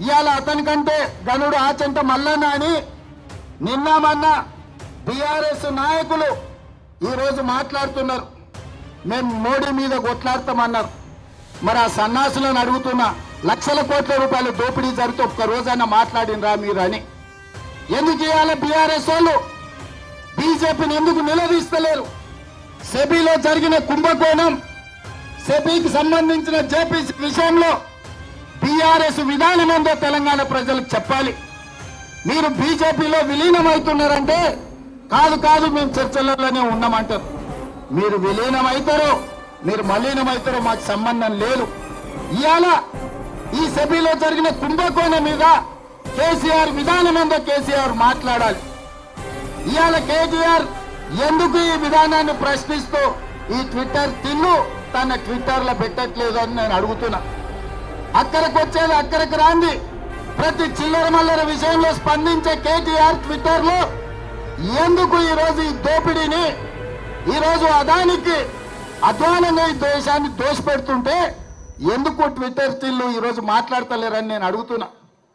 ఇవాళ అతనికంటే గనుడు ఆచంట మల్లన్న అని నిన్న మొన్న బీఆర్ఎస్ నాయకులు ఈరోజు మాట్లాడుతున్నారు. మేము మోడీ మీద కొట్లాడతామన్నారు. మరి ఆ సన్నాసులను అడుగుతున్నా లక్షల కోట్ల రూపాయలు దోపిడీ జరిగితే ఒక్క రోజైనా మాట్లాడినరా మీరు అని. ఎందుకు ఇవాళ బీఆర్ఎస్ వాళ్ళు బీజేపీని ఎందుకు నిలదీస్తలేరు? సెబీలో జరిగిన కుంభకోణం సెబీకి సంబంధించిన జేపీ విషయంలో బీఆర్ఎస్ విధానం ఏందో తెలంగాణ ప్రజలకు చెప్పాలి. మీరు బీజేపీలో విలీనమవుతున్నారంటే కాదు కాదు మేము చర్చలలోనే ఉన్నామంటారు. మీరు విలీనమవుతారో మీరు మలీనమవుతారో మాకు సంబంధం లేదు. ఇవాళ ఈ సభలో జరిగిన కుంభకోణం మీద కేసీఆర్ విధానం ఏందో కేసీఆర్ మాట్లాడాలి. ఇవాళ కేటీఆర్ ఎందుకు ఈ విధానాన్ని ప్రశ్నిస్తూ ఈ ట్విట్టర్ తిన్ను తన ట్విట్టర్లో పెట్టట్లేదు అని నేను అడుగుతున్నా. అక్కడికి వచ్చేది అక్కడికి రాంది ప్రతి చిల్లర మల్లర విషయంలో స్పందించే కేటీఆర్ ట్విట్టర్లో ఎందుకు ఈరోజు ఈ దోపిడీని ఈరోజు అదానికి అధ్వానంగా ఈ దేశాన్ని దోషపెడుతుంటే ఎందుకు ట్విట్టర్ స్టిల్ ఈరోజు మాట్లాడతలేరని నేను అడుగుతున్నా.